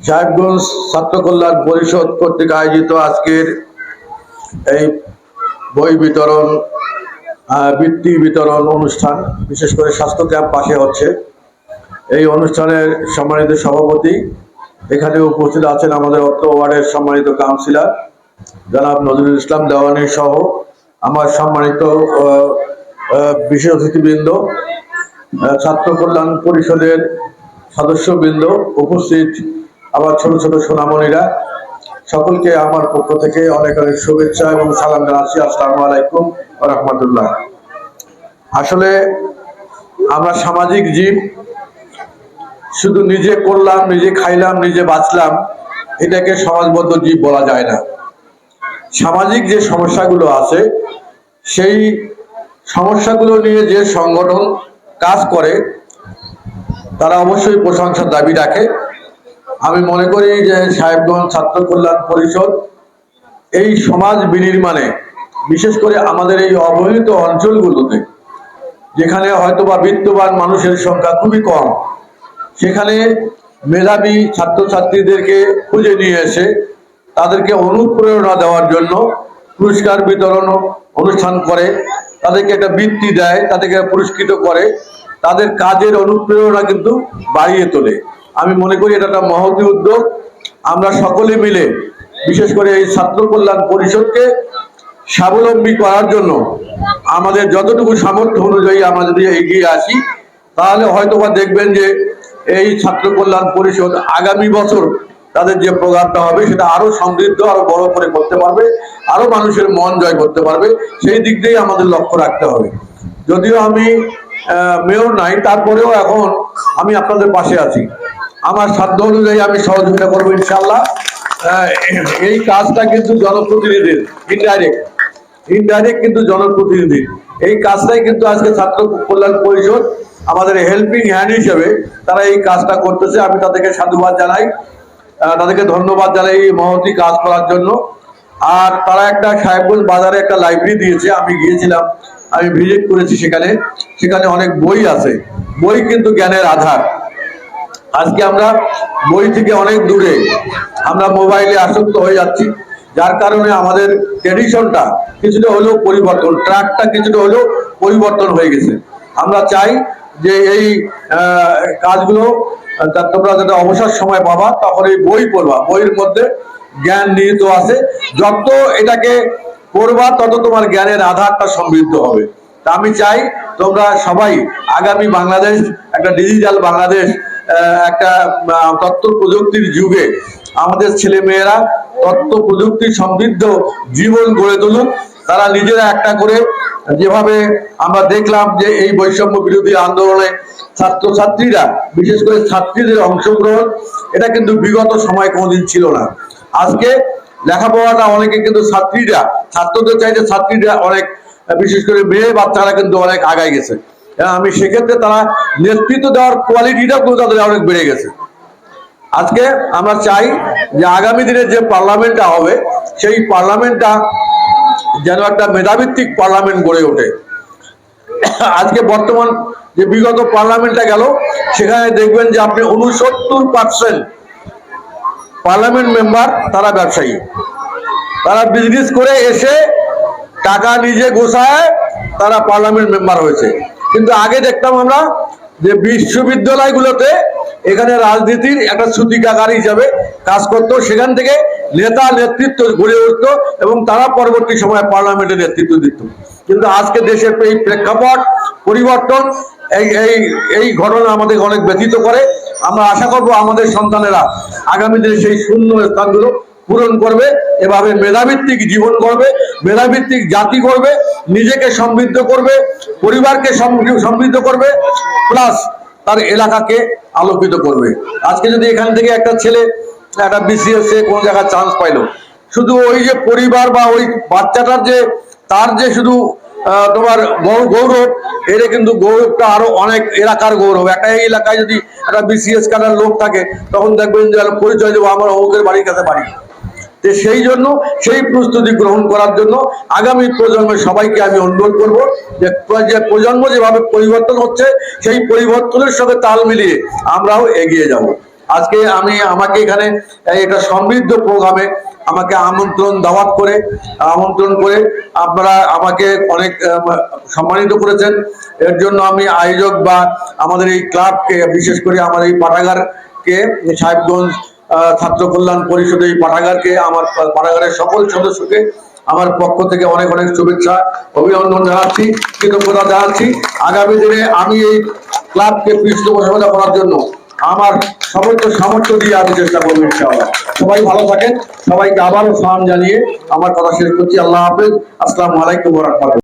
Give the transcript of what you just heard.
সাহেবগঞ্জ ছাত্র কল্যাণ পরিষদ কর্তৃক আয়োজিত আজকের এই বই বিতরণ বৃত্তি বিতরণ অনুষ্ঠান, বিশেষ করে স্বাস্থ্য ক্যাম্প পাশে হচ্ছে। এই অনুষ্ঠানের সম্মানিত সভাপতি এখানে উপস্থিত আছেন আমাদের অর্থ ওয়ার্ডের সম্মানিত কাউন্সিলর জনাব নজরুল ইসলাম দেওয়ানি সহ আমার সম্মানিত বিশেষ অতিথিবৃন্দ ছাত্র কল্যাণ পরিষদের সদস্যবৃন্দ উপস্থিত আবার ছোট ছোট সোনামণিরা, সকলকে আমার পক্ষ থেকে অনেক অনেক শুভেচ্ছা এবং সালাম জানাচ্ছি। আসসালামু আলাইকুম রহমতুল্লাহ। আসলে আমরা সামাজিক জীব, শুধু নিজে করলাম, নিজে খাইলাম, নিজে বাঁচলাম, এটাকে সমাজবদ্ধ জীব বলা যায় না। সামাজিক যে সমস্যাগুলো আছে, সেই সমস্যাগুলো নিয়ে যে সংগঠন কাজ করে, তারা অবশ্যই প্রশংসার দাবি রাখে। আমি মনে করি যে সাহেবগঞ্জ ছাত্র কল্যাণ পরিষদ এই সমাজ বিনির্মাণে, বিশেষ করে আমাদের এই অবহেলিত অঞ্চলগুলোতে, যেখানে হয়তোবা বিত্তবান মানুষের সংখ্যা খুবই কম, সেখানে মেধাবী ছাত্রছাত্রীদেরকে খুঁজে নিয়ে এসে তাদেরকে অনুপ্রেরণা দেওয়ার জন্য পুরস্কার বিতরণ অনুষ্ঠান করে, তাদেরকে একটা বৃত্তি দেয়, তাদেরকে পুরস্কৃত করে, তাদের কাজের অনুপ্রেরণা কিন্তু বাড়িয়ে তোলে। আমি মনে করি এটা একটা মহতি উদ্যোগ। আমরা সকলে মিলে, বিশেষ করে এই ছাত্র কল্যাণ পরিষদকে স্বাবলম্বী করার জন্য আমাদের যতটুকু সামর্থ্য অনুযায়ী আমরা যদি এগিয়ে আসি, তাহলে হয়তোবা দেখবেন যে এই ছাত্র কল্যাণ পরিষদ আগামী বছর তাদের যে প্রোগ্রামটা হবে, সেটা আরও সমৃদ্ধ, আরও বড় করে করতে পারবে, আরও মানুষের মন জয় করতে পারবে, সেই দিক দিয়েই আমাদের লক্ষ্য রাখতে হবে। যদিও আমি মেয়র নাই, তারপরেও এখন আমি আপনাদের পাশে আছি। আমার সাধ্য অনুযায়ী আমি সহযোগিতা করব ইনশাল্লাহ এই কাজটা কিন্তু জনপ্রতিনিধির ইনডাইরেক্ট ইনডাইরেক্ট কিন্তু জনপ্রতিনিধি এই কাজটাই কিন্তু আজকে ছাত্র কল্যাণ পরিষদ, আমাদের হেল্পিং হ্যান্ড হিসেবে তারা এই কাজটা করতেছে। আমি তাদেরকে সাধুবাদ জানাই তাদেরকে ধন্যবাদ জানাই এই মহতি কাজ করার জন্য। আর তারা একটা সাহেবগঞ্জ বাজারে একটা লাইব্রেরি দিয়েছে, আমি গিয়েছিলাম, আমি ভিজিট করেছি সেখানে। সেখানে অনেক বই আছে। বই কিন্তু জ্ঞানের আধার। আজকে আমরা বই থেকে অনেক দূরে আমরা মোবাইলে আসক্ত হয়ে যাচ্ছি। যার কারণে আমাদের ট্রেডিশনটা কিছুটা হলেও পরিবর্তন ট্র্যাকটা কিছুটা হলেও পরিবর্তন হয়ে গেছে। আমরা চাই যে এই কাজগুলো তোমরা যাতে অবসর সময় পাবা তখন এই বই পড়বা। বইয়ের মধ্যে জ্ঞান নিহিত আছে। যত এটাকে পড়বা, তত তোমার জ্ঞানের আধারটা সমৃদ্ধ হবে। তা আমি চাই তোমরা সবাই আগামী বাংলাদেশ, একটা ডিজিটাল বাংলাদেশ একটা তথ্য প্রযুক্তির যুগে আমাদের ছেলে মেয়েরা তথ্য প্রযুক্তি সমৃদ্ধ জীবন গড়ে তুলুক তারা নিজেরা একটা করে যেভাবে আমরা দেখলাম যে এই বৈষম্য বিরোধী আন্দোলনে ছাত্রছাত্রীরা, বিশেষ করে ছাত্রীদের অংশগ্রহণ, এটা কিন্তু বিগত সময় কোনোদিন ছিল না। আজকে লেখাপড়াটা অনেকে কিন্তু ছাত্রীরা, ছাত্রদের চাইতে ছাত্রীরা অনেক, বিশেষ করে মেয়ে বাচ্চারা কিন্তু অনেক আগায় গেছে। আমি সেক্ষেত্রে তারা নেতৃত্ব দেওয়ার কোয়ালিটিটা কিন্তু তাদের অনেক বেড়ে গেছে। আজকে আমরা চাই যে আগামী দিনে যে পার্লামেন্টটা হবে, সেই পার্লামেন্টটা যেন একটা মেধাভিত্তিক পার্লামেন্ট গড়ে ওঠে। আজকে বর্তমান যে বিগত পার্লামেন্টটা গেল, সেখানে দেখবেন যে আপনি উনসত্তর পার্সেন্ট পার্লামেন্ট মেম্বার তারা ব্যবসায়ী। তারা বিজনেস করে এসে টাকা নিজে গোছায় তারা পার্লামেন্ট মেম্বার হয়েছে। কিন্তু আগে দেখতাম আমরা যে বিশ্ববিদ্যালয়গুলোতে এখানে রাজনীতির একটা সূতিকাগার হিসাবে কাজ করতো। সেখান থেকে নেতা নেতৃত্ব গড়ে উঠতো এবং তারা পরবর্তী সময়ে পার্লামেন্টে নেতৃত্ব দিত। কিন্তু আজকে দেশের এই প্রেক্ষাপট, পরিবর্তন, এই এই এই ঘটনা আমাদের অনেক ব্যথিত করে। আমরা আশা করব আমাদের সন্তানেরা আগামী দিনে সেই শূন্য স্থানগুলো পূরণ করবে, এভাবে মেধাভিত্তিক জীবন করবে মেধাভিত্তিক জাতি করবে নিজেকে সমৃদ্ধ করবে, পরিবারকে সমৃদ্ধ করবে প্লাস তার এলাকাকে আলোকিত করবে। আজকে যদি এখান থেকে একটা ছেলে, একটা বিসিএস এ কোনো জায়গায় চান্স পাইলো, শুধু ওই যে পরিবার বা ওই বাচ্চাটার যে, তার যে শুধু তোমার গৌরব, এর কিন্তু গৌরবটা আরও অনেক এলাকার গৌরব। একটা এই এলাকায় যদি একটা বিসিএস কাটার লোক থাকে, তখন দেখবেন যে পরিচয় দেবো, আমার অমুকের বাড়ির কাছে বাড়ি। তো সেই জন্য, সেই প্রস্তুতি গ্রহণ করার জন্য আগামী প্রজন্মের সবাইকে আমি অনুরোধ করব যে প্রজন্ম যেভাবে পরিবর্তন হচ্ছে, সেই পরিবর্তনের সঙ্গে তাল মিলিয়ে আমরাও এগিয়ে যাব। আজকে আমি আমাকে এখানে একটা সমৃদ্ধ প্রোগ্রামে আমাকে আমন্ত্রণ দাওয়াত করে আমন্ত্রণ করে আপনারা আমাকে অনেক সম্মানিত করেছেন। এর জন্য আমি আয়োজক বা আমাদের এই ক্লাবকে, বিশেষ করে আমার এই পাঠাগারকে, সাহেবগঞ্জ ছাত্র কল্যাণ পরিষদের এই পাঠাগারকে, আমার পাঠাগারের সকল সদস্যকে আমার পক্ষ থেকে অনেক অনেক শুভেচ্ছা, অভিনন্দন জানাচ্ছি, কৃতজ্ঞতা জানাচ্ছি। আগামী দিনে আমি এই ক্লাবকে পৃষ্ঠপোষকতা করার জন্য আমার সমস্ত সামর্থ্য দিয়ে আমি চেষ্টা করব ইনশাআল্লাহ। সবাই ভালো থাকেন, সবাইকে আবারও সালাম জানিয়ে আমার কথা শেষ করছি। আল্লাহ হাফেজ। আসসালামু আলাইকুম রহমতুল্লাহ।